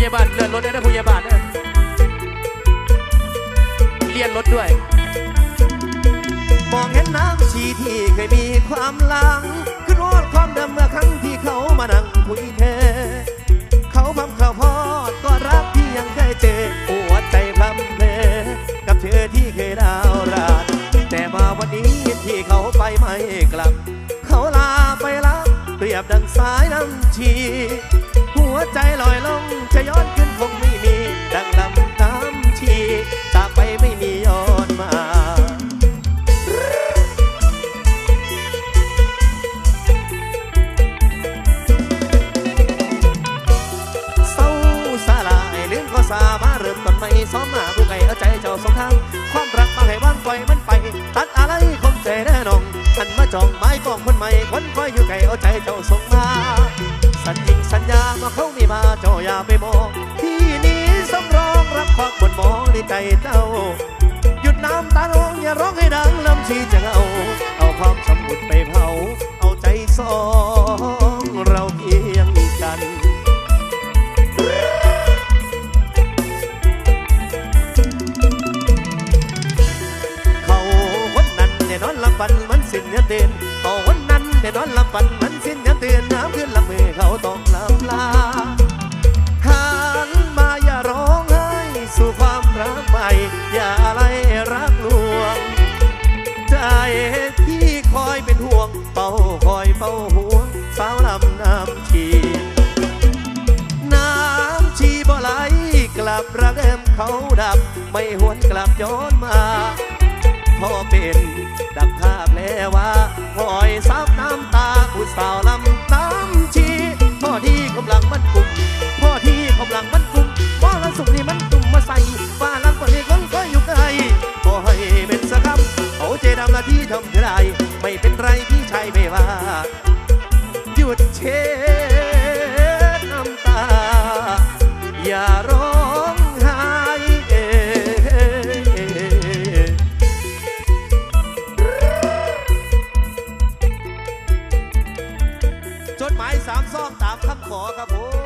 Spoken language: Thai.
ใหญ่บ้านเลื่อนรถได้นะผู้ใหญ่บ้านเด้อเลียนรถด้วย มองเห็นน้ำชีที่เคยมีความหลังขึ้นวอดความเดิมเมื่อครั้งที่เขามานั่งคุยเทเขาพำข่าวพอดก็รักที่ยังเคยเจอปวดใจพลัมเพกับเธอที่เคยดาวราดแต่มาวันนี้ที่เขาไปไม่กลับ เขาลาไปรับเปรียบดังสายน้ำชี หัวใจ ซ้อมหน้าผู้ไก่เอาใจเจ้าสองทาง ความรักมาให้ว่างปล่อยมันไป ตัดอะไรคงใจแน่นองหันมาจองไม้กองคนใหม่คนคอยอยู่ไก่เอาใจเจ้าส่งมาสัญญิงสัญญามาเขามีมาเจ้าอย่าไปมองที่นี้สำรองรับความบนมองในใจเจ้า หยุดน้ำตาลงอย่าร้องให้ดังลำชีจะเอา เอาความสมบุญไปเผา เอาใจสอง มันสิ้นเนื้อเตือนเขาคนนั้นแน่นอนลำปันมันสิ้นเนื้อเตือนน้ำขึ้นลำมือเขาต้องลำลาหันมาอย่าร้องไห้สู่ความรักใหม่อย่าอะไรรักลวง ใจที่คอยเป็นห่วงเป่าคอยเป่าห่วงสาวลำน้ำชีน้ำชีบ่ไหลกลับรักเดิมเขาดับไม่หวนกลับย้อนมา พอเป็น ดังภาพแลว่าคอยซับน้ำตาผู้สาวลำน้ำชีพ่อที่กำลังมันกลุ่มพ่อที่กำลังมันกลุ่มพ่อละสุขนี่มันตุ่มมาใส่ฟ้าลังกว่านี้คนก็อยู่ไกลบ่ให้เป็นสักคำเขาเจดำหน้าที่ทำเท่าไรไม่เป็นไรพี่ชายไม่ว่าหยุดเช็ จดหมายสามซองตามคำขอครับผม